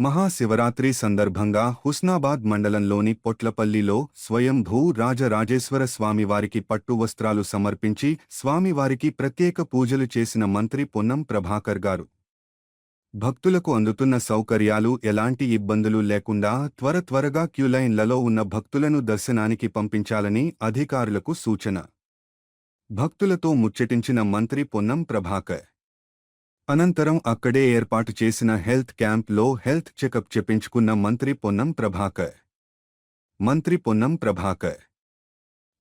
మహాశివరాత్రి సందర్భంగా హుస్నాబాద్ మండలంలోని పొట్లపల్లిలో స్వయంభూ రాజరాజేశ్వర స్వామివారికి పట్టు వస్త్రాలు సమర్పించి స్వామివారికి ప్రత్యేక పూజలు చేసిన మంత్రి పొన్నం ప్రభాకర్ గారు. భక్తులకు అందుతున్న సౌకర్యాలు ఎలాంటి ఇబ్బందులు లేకుండా త్వర త్వరగా క్యూలైన్లలో ఉన్న భక్తులను దర్శనానికి పంపించాలని అధికారులకు సూచన. భక్తులతో ముచ్చటించిన మంత్రి పొన్నం ప్రభాకర్ అనంతరం అక్కడే ఏర్పాటు చేసిన హెల్త్ క్యాంప్లో హెల్త్ చెకప్ చెప్పించుకున్న మంత్రి పొన్నం ప్రభాకర్. మంత్రి పొన్నం ప్రభాకర్.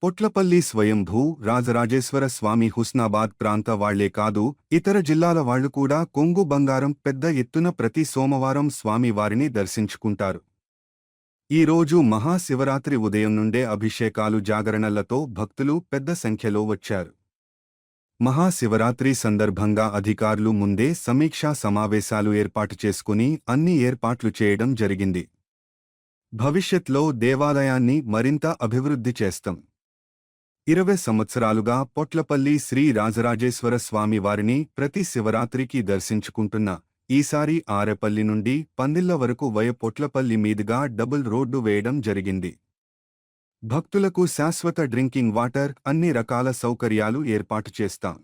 పొట్లపల్లి స్వయంభూ రాజరాజేశ్వర స్వామి హుస్నాబాద్ ప్రాంత వాళ్ళే కాదు ఇతర జిల్లాల వాళ్ళు కూడా కొంగు బంగారం పెద్ద ఎత్తున ప్రతి సోమవారం స్వామివారిని దర్శించుకుంటారు. ఈ రోజు మహాశివరాత్రి ఉదయం నుండే అభిషేకాలు జాగరణలతో భక్తులు పెద్ద సంఖ్యలో వచ్చారు. మహాశివరాత్రి సందర్భంగా అధికారులు ముందే సమీక్షా సమావేశాలు ఏర్పాటు చేసుకుని అన్ని ఏర్పాట్లు చేయడం జరిగింది. భవిష్యత్లో దేవాలయాన్ని మరింత అభివృద్ధి చేస్తాం. ఇరవై సంవత్సరాలుగా పొట్లపల్లి శ్రీ రాజరాజేశ్వర స్వామి వారిని ప్రతి శివరాత్రికి దర్శించుకుంటున్న ఈసారి ఆరెపల్లి నుండి పందిళ్ళ వరకు వయ పొట్లపల్లి మీదుగా డబుల్ రోడ్డు వేయడం జరిగింది. భక్తులకు శాశ్వత డ్రింకింగ్ వాటర్ అన్ని రకాల సౌకర్యాలు ఏర్పాటు చేస్తాం.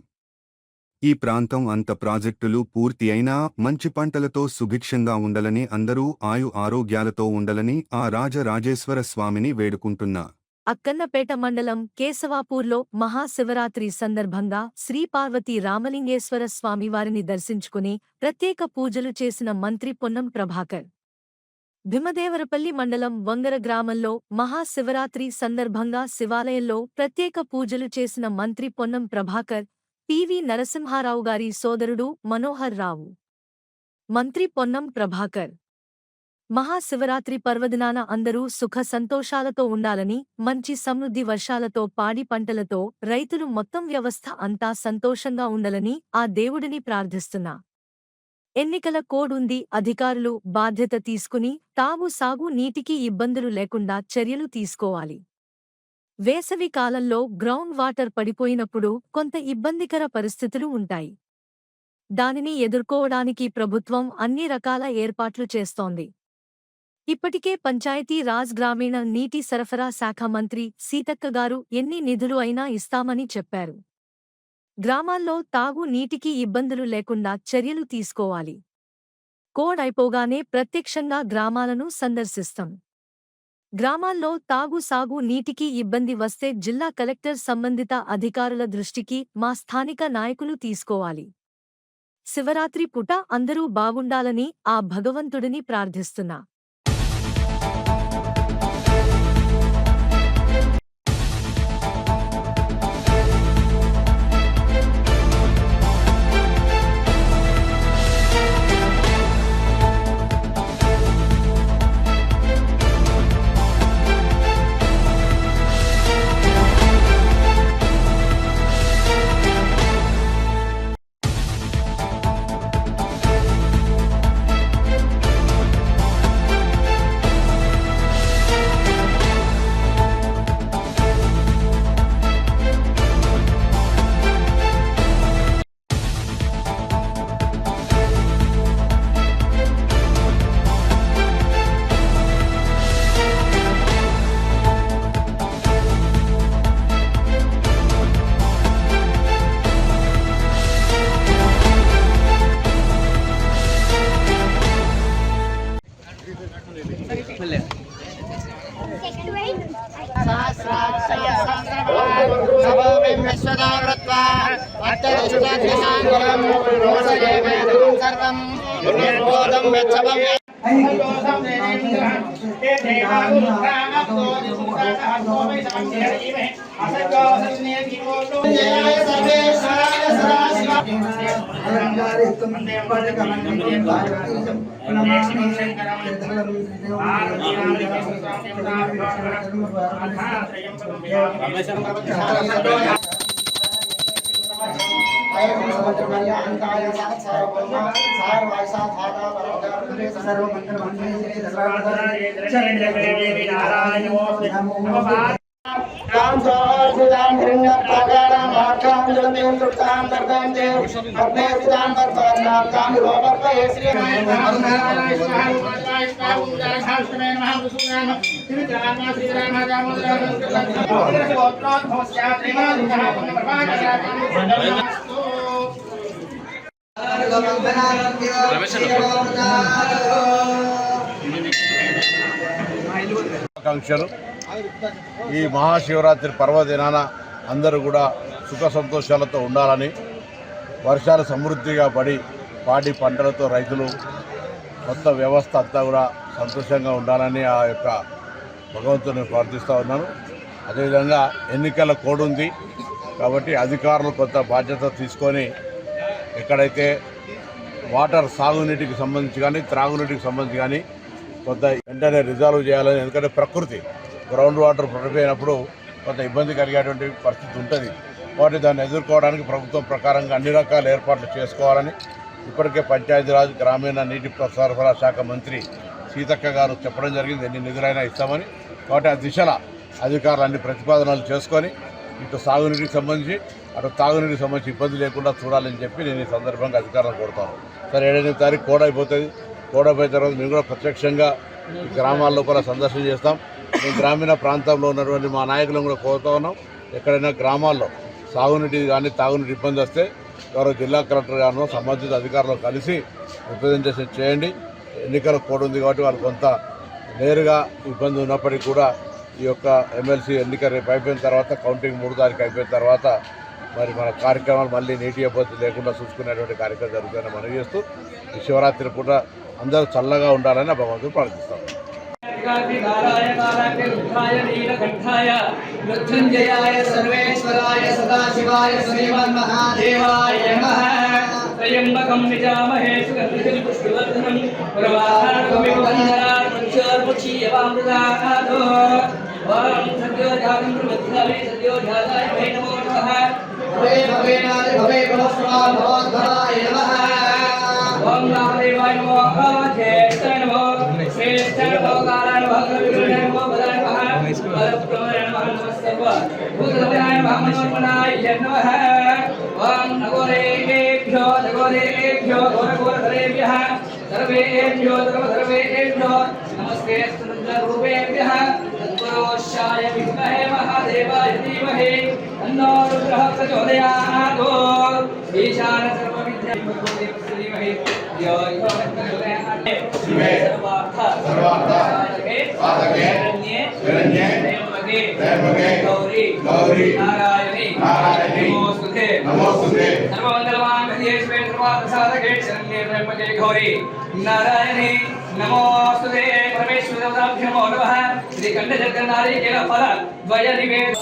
ఈ ప్రాంతం అంత ప్రాజెక్టులు పూర్తి అయినా మంచి పంటలతో సుభిక్షంగా ఉండాలని అందరూ ఆయు ఆరోగ్యాలతో ఉండాలని ఆ రాజరాజేశ్వర స్వామిని వేడుకుంటున్నా. అక్కన్నపేట మండలం కేశవాపూర్లో మహాశివరాత్రి సందర్భంగా శ్రీపార్వతి రామలింగేశ్వర స్వామివారిని దర్శించుకుని ప్రత్యేక పూజలు చేసిన మంత్రి పొన్నం ప్రభాకర్. భీమదేవరపల్లి మండలం వంగర గ్రామంలో మహాశివరాత్రి సందర్భంగా శివాలయంలో ప్రత్యేక పూజలు చేసిన మంత్రి పొన్నం ప్రభాకర్ పివి నరసింహారావు గారి సోదరుడు మనోహర్ రావు. మంత్రి పొన్నం ప్రభాకర్. మహాశివరాత్రి పర్వదినాన అందరూ సుఖ సంతోషాలతో ఉండాలని మంచి సమృద్ధి వర్షాలతో పాడి పంటలతో రైతులు మొత్తం వ్యవస్థ అంతా సంతోషంగా ఉండాలని ఆ దేవుడిని ప్రార్థిస్తున్నా. ఎన్నికల కోడ్ ఉంది అధికారులు బాధ్యత తీసుకుని తాగు సాగు నీటికి ఇబ్బందులు లేకుండా చర్యలు తీసుకోవాలి. వేసవి కాలంలో గ్రౌండ్ వాటర్ పడిపోయినప్పుడు కొంత ఇబ్బందికర పరిస్థితులు ఉంటాయి. దానిని ఎదుర్కోవడానికి ప్రభుత్వం అన్ని రకాల ఏర్పాట్లు చేస్తోంది. ఇప్పటికే పంచాయతీ రాజ్ గ్రామీణ నీటి సరఫరా శాఖ మంత్రి సీతక్క గారు ఎన్ని నిధులు అయినా ఇస్తామని చెప్పారు. గ్రామాల్లో తాగు నీటికి ఇబ్బందులు లేకుండా చర్యలు తీసుకోవాలి. కోడ్ అయిపోగానే ప్రత్యక్షంగా గ్రామాలను సందర్శిస్తాం. గ్రామాల్లో తాగు సాగు నీటికి ఇబ్బంది వస్తే జిల్లా కలెక్టర్ సంబంధిత అధికారుల దృష్టికి మా స్థానిక నాయకులు తీసుకోవాలి. శివరాత్రి పుట అందరూ బాగుండాలని ఆ భగవంతుడిని ప్రార్థిస్తున్నా. अलङ्कारितं पदकमन्दिरं नमामि क्षेत्रं सर्वमन्त्रमन्त्रे श्री दशावतारे चरण्यदेवी नारायणो नमो तां सोऽर्थितां हिरण्यप्राकारां मार्गां जलतीं सुप्तां दर्दन्ते अग्ने स्थितां तत्त्वान्नां तां विभोवर्तये ఆకాంక్షలు ఈ మహాశివరాత్రి పర్వదినాన అందరూ కూడా సుఖ సంతోషాలతో ఉండాలని వర్షాలు సమృద్ధిగా పడి పాడి పంటలతో రైతులు మొత్తం వ్యవస్థ అంతా కూడా సంతోషంగా ఉండాలని ఆ యొక్క భగవంతుని ప్రార్థిస్తూ ఉన్నాను. అదేవిధంగా ఎన్నికల కోడ్ ఉంది. కాబట్టి అధికారులు కొంత బాధ్యత తీసుకొని ఎక్కడైతే వాటర్ సాగునీటికి సంబంధించి కానీ త్రాగునీటికి సంబంధించి కానీ కొంత వెంటనే రిజాల్వ్ చేయాలని ఎందుకంటే ప్రకృతి గ్రౌండ్ వాటర్ పడిపోయినప్పుడు కొంత ఇబ్బంది కలిగేటువంటి పరిస్థితి ఉంటుంది. కాబట్టి దాన్ని ఎదుర్కోవడానికి ప్రభుత్వం ప్రకారంగా అన్ని రకాల ఏర్పాట్లు చేసుకోవాలని ఇప్పటికే పంచాయతీరాజ్ గ్రామీణ నీటి సరఫరా శాఖ మంత్రి సీతక్క గారు చెప్పడం జరిగింది. ఎన్ని నిధులైనా ఇస్తామని. కాబట్టి ఆ దిశలో అధికారులు అన్ని ప్రతిపాదనలు చేసుకొని ఇటు సాగునీటికి సంబంధించి అటు తాగునీటికి సంబంధించి ఇబ్బంది లేకుండా చూడాలని చెప్పి నేను ఈ సందర్భంగా అధికారులను కోరుతాను. సరే ఏడెనిమిది తారీఖు కోడ్ అయిపోతుంది. కోడ్ అయిపోయిన తర్వాత మేము కూడా ప్రత్యక్షంగా గ్రామాల్లో కూడా సందర్శన చేస్తాం. మేము గ్రామీణ ప్రాంతంలో ఉన్నటువంటి మా నాయకులను కూడా కోరుతా ఉన్నాం. ఎక్కడైనా గ్రామాల్లో సాగునీటి కానీ తాగునీటి ఇబ్బంది వస్తే ఎవరో జిల్లా కలెక్టర్ గారు సంబంధిత అధికారులు కలిసి రిప్రజెంటేషన్ చేయండి. ఎన్నికల కోడ్ ఉంది కాబట్టి వాళ్ళు కొంత నేరుగా ఇబ్బంది ఉన్నప్పటికీ కూడా ఈ యొక్క ఎమ్మెల్సీ ఎన్నిక రేపు అయిపోయిన తర్వాత కౌంటింగ్ మూడు తారీఖు అయిపోయిన తర్వాత మరి మన కార్యక్రమాలు మళ్ళీ నీటి ఇబ్బంది లేకుండా చూసుకునేటువంటి కార్యక్రమం జరుగుతుందని మనవి చేస్తూ ఈ శివరాత్రి పూట అందరూ చల్లగా ఉండాలని భగవంతుడు ప్రార్థిస్తాం काराय काराग्निरुद्धाय नीलकण्ठाय मृत्युञ्जयाय सर्वेश्वराय सदाशिवाय श्रीमन्महादेवाय नमः। त्र्यम्बकं निजामहे सुगन्धिं पुष्टिवर्धनं वां सद्यो जातं प्रबध्यामि वै नमो नमः। भवे भवेनादि भवे भवस्वा भवद्भवाय नमः। ॐ रामदेवाय नमो श्रेष्ठ नमो भूतहृदयाय भामनोर्मणाय नमः ॐ नगोरेभ्यो नगोरेभ्यो घोरघोरधरेभ्यः सर्वेभ्यो सर्वसर्वेभ्यो नमस्ते सुन्दररूपेभ्यः तत्पुरोषाय विद्महे महादेवाय धीमहि तन्नो रुद्रः प्रचोदयात् ईशान सर्वविद्यामहे यो सर्वार्थ सर्वार्थ ವಾದಗೆ ಶರಣ್ಯೆ ತ್ರಯಂಬಗೆ ಗೌರಿ ನಾರಾಯಣಿ ನಮೋಸ್ತುತೆ ನಮೋಸ್ತುತೆ ಸರ್ವಮಂಗಲಮಾಂಗಲ್ಯೇಶ್ವೇ ಸರ್ವಾರ್ಥಸಾಧಕೆ ಶರಣ್ಯೆ ತ್ರಯಂಬಗೆ ಗೌರಿ ನಾರಾಯಣಿ ನಮೋಸ್ತುತೆ ಪರಮೇಶ್ವರ ನಮೋ ನಮಃ ಶ್ರೀ ಕಂಠಚಕ್ರ ನಾರಿಕೇಲ ಫಲ ದ್ವಯ ನಿವೇದ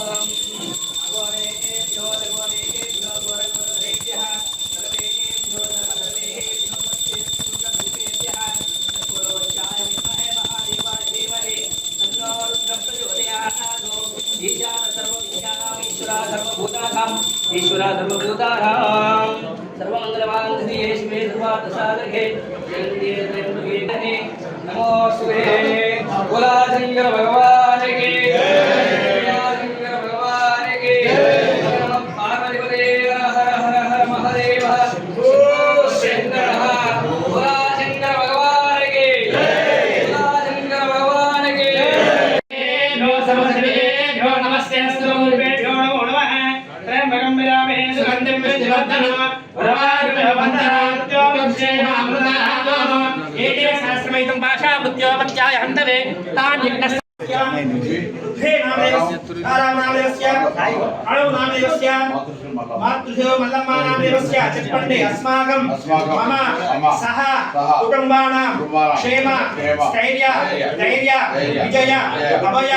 सुगंधिं प्रतिवर्धनः प्रवारुभ्यः वन्दनात्यो वंशेनामृतानामः एते सहस्रमिदं पाशाभृत्यो पत्याय हन्तवे तान् यज्ञस्य हे नामे చెప్పండి అస్మాకం మమ సహ కుటుంబానాం క్షేమ స్థైర్య ధైర్య విజయ అభయ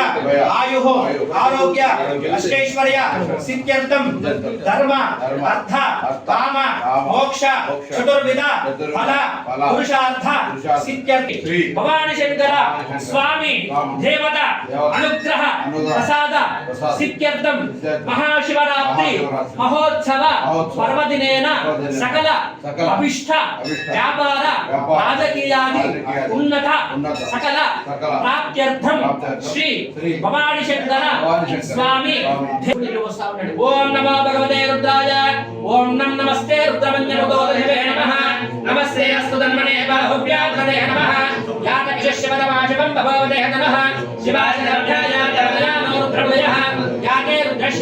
ఆయు ఆరోగ్య అష్టైశ్వర్య సిద్ధ్యర్థం ధర్మ అర్థ కామ మోక్ష చతుర్విధ ఫల పురుషార్థ సిద్ధ్యర్థి భవాని శంకర స్వామి దేవత అనుగ్రహ ప్రసాద సిద్ధ్యర్థం. మహాశివరాత్రి. మహోత్సవ. పర్వదినేన. సకల. అభిష్ట. వ్యాపార. రాజకీయాది. ఉన్నత. సకల. ప్రాప్త్యర్థం. శ్రీ భవాని శంకర స్వామి. ఓం నమో భగవతే రుద్రాయ. ఓం నం నమస్తే రుద్రమంజనోదోదహే నమః. నమస్తే అస్తు ధన్మనే బాహువ్యాధరే నమః. యాదక్షశివదమాశివం భగవతే నమః. శివాజనభ్యాయ జగయానో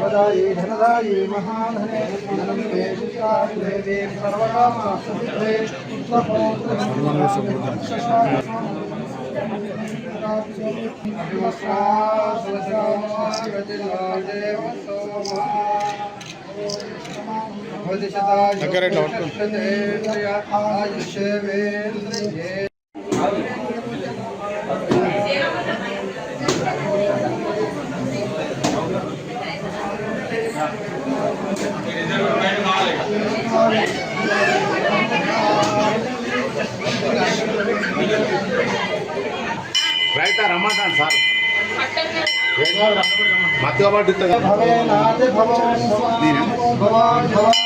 वदाये धनदाये महाधने धनमे शिष्याभिधे सर्वकामासुभिधे भविष्यता రైతా రమ్మంటాను సార్. మధ్య భవో భవాన్ భవాన్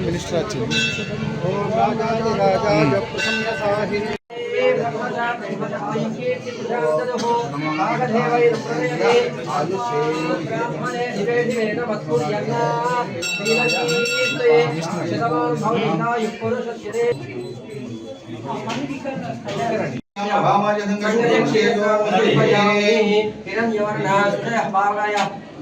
మినిస్టర్ వచ్చింది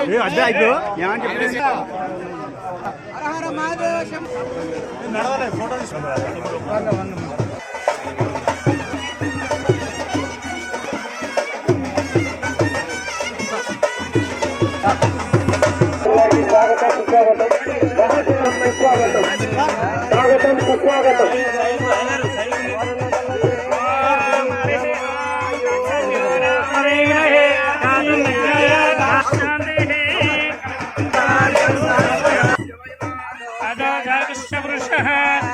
ఓం రాజాది రాజాయ ప్రసన్న సాహిని ఓం భగవాన్ Yeah.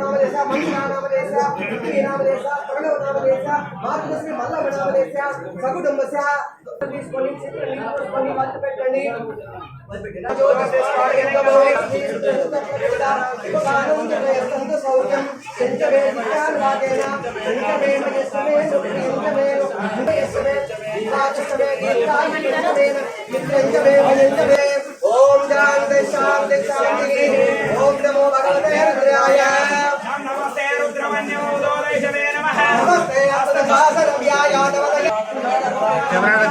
నామదేశ మహాదేవాయ నామదేశ దురంతకాయ నామదేశ కాళాగ్ని రుద్రాయ నీలకంఠాయ మృత్యుంజయాయ సర్వేశ్వరాయ సదాశివాయ శ్రీ మహాదేవాయ తే నమః పెట్టండి. ओम शांति शांति शांति ओम नमो भगवते रुद्राय नमस्ते रुद्रमण्यो नमः नमस्ते अस्तकासरव्याय नमः कैमरा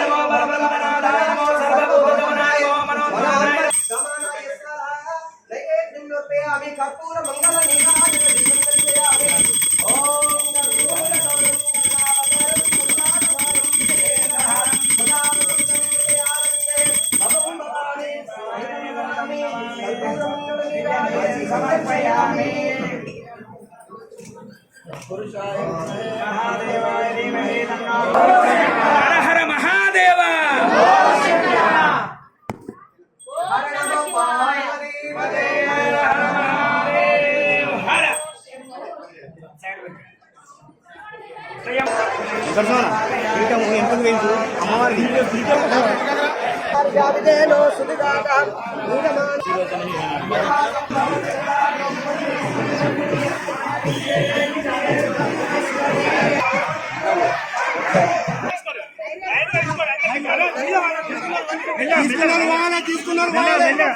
వ్యాధిదేనో సుధిగాక మూలమాన Thank you. తీసుకున్నారు వాళ్ళే. తీసుకున్నారు వాళ్ళే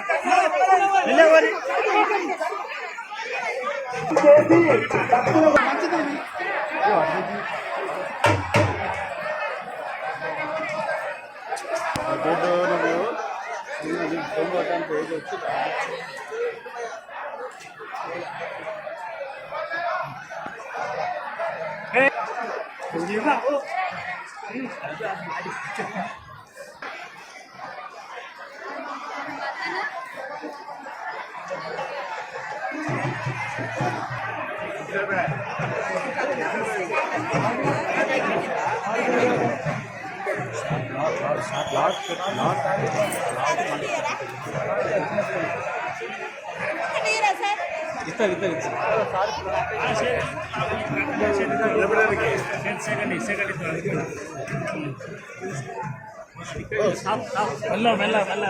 Hey, you know. ಇತ್ತ ಇತ್ತ மெல்ல மெல்ல மெல்ல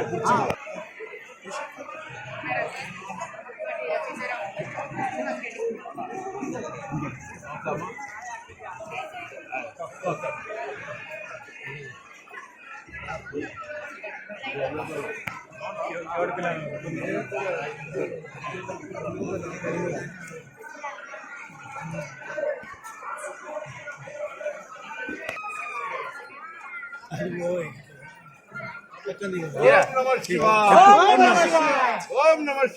Ay, voy. ओम नमः शिवाय ओम नमः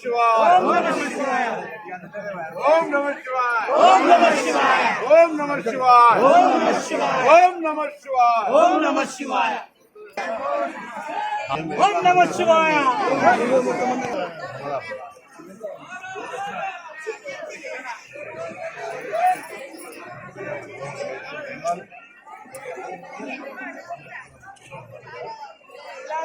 ओम नमः शिवाय ओम नमः शिवाय ओम नमः शिवाय ओम नमः शिवाय ओम Thank you. Hey,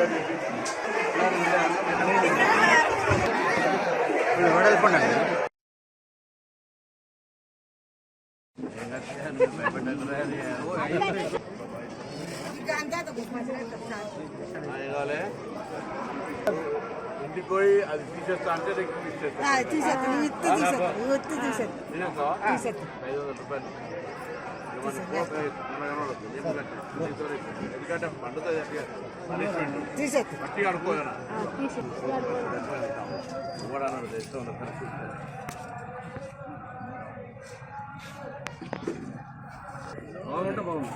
తీసుకెళ్ళి ఇంటికి పోయి అది తీసేస్తా అంటే తీసేస్తా. తీసేస్తాను తినేస్తావా? తీసేస్తాను ఐదు వందల రూపాయలు. ఎందుకంటే పండుతుంది పనిష్మెంట్. పట్టి అడుకోదనా కూడా అన్నాడు తెస్తూ ఉండదు బాగుంటే బాగుంది.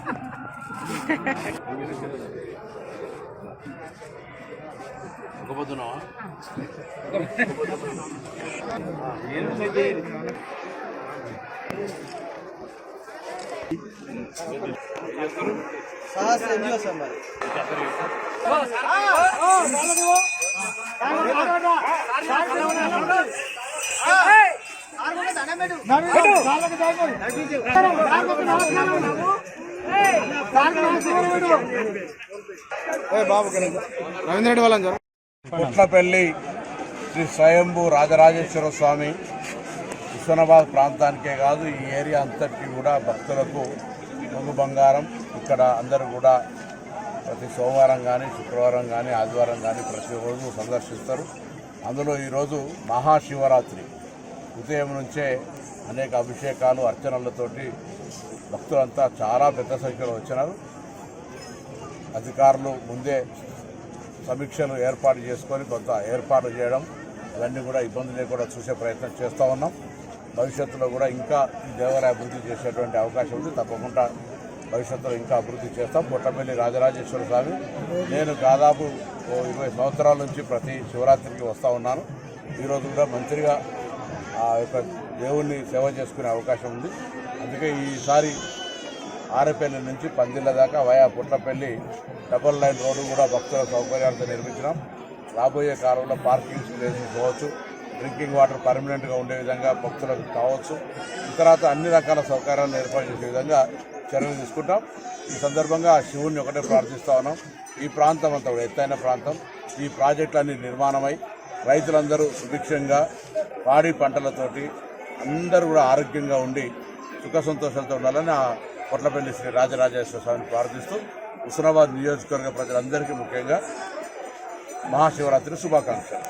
ఒక పొద్దున్నావా సాహస్ మరి రవీంద్ర రెడ్డి వాళ్ళని పుట్లపల్లి శ్రీ స్వయంభూ రాజరాజేశ్వర స్వామి హుస్నాబాద్ ప్రాంతానికే కాదు ఈ ఏరియా అంతటికి కూడా భక్తులకు ముందు బంగారం ఇక్కడ అందరూ కూడా ప్రతి సోమవారం కానీ శుక్రవారం కానీ ఆదివారం కానీ ప్రతిరోజు సందర్శిస్తారు. అందులో ఈరోజు మహాశివరాత్రి. ఉదయం నుంచే అనేక అభిషేకాలు అర్చనలతోటి భక్తులంతా చాలా పెద్ద సంఖ్యలో వచ్చినారు. అధికారులు ముందే సమీక్షలు ఏర్పాటు చేసుకొని కొంత ఏర్పాటు చేయడం ఇవన్నీ కూడా ఇబ్బంది లేకుండా చూసే ప్రయత్నం చేస్తూ ఉన్నాం. భవిష్యత్తులో కూడా ఇంకా దేవాలయ అభివృద్ధి చేసేటువంటి అవకాశం ఉంది. తప్పకుండా భవిష్యత్తులో ఇంకా అభివృద్ధి చేస్తాం. పుట్టపల్లి రాజరాజేశ్వర స్వామి. నేను దాదాపు ఓ ఇరవై సంవత్సరాల నుంచి ప్రతి శివరాత్రికి వస్తూ ఉన్నాను. ఈరోజు కూడా మంత్రిగా ఆ యొక్క దేవుణ్ణి సేవ చేసుకునే అవకాశం ఉంది. అందుకే ఈసారి ఆరేపల్లి నుంచి పందిళ్ళ దాకా via Putlapalli double line road కూడా భక్తుల సౌకర్యాలతో నిర్మించినాం. రాబోయే కాలంలో పార్కింగ్ ప్లేసెస్ కావచ్చు డ్రింకింగ్ వాటర్ పర్మనెంట్గా ఉండే విధంగా భక్తులకు కావచ్చు. తర్వాత అన్ని రకాల సౌకర్యాలను ఏర్పాటు చేసే విధంగా చర్యలు తీసుకుంటాం. ఈ సందర్భంగా శివుణ్ణి ఒకటే ప్రార్థిస్తా ఉన్నాం. ఈ ప్రాంతం అంతా కూడా ఎత్తైన ప్రాంతం. ఈ ప్రాజెక్టులన్నీ నిర్మాణమై రైతులందరూ సుభిక్షంగా పాడి పంటలతోటి అందరూ కూడా ఆరోగ్యంగా ఉండి సుఖ సంతోషాలతో ఉండాలని ఆ కొట్లపల్లి శ్రీ రాజరాజేశ్వర స్వామిని ప్రార్థిస్తూ హుస్నాబాద్ నియోజకవర్గ ప్రజలందరికీ ముఖ్యంగా మహాశివరాత్రి శుభాకాంక్షలు.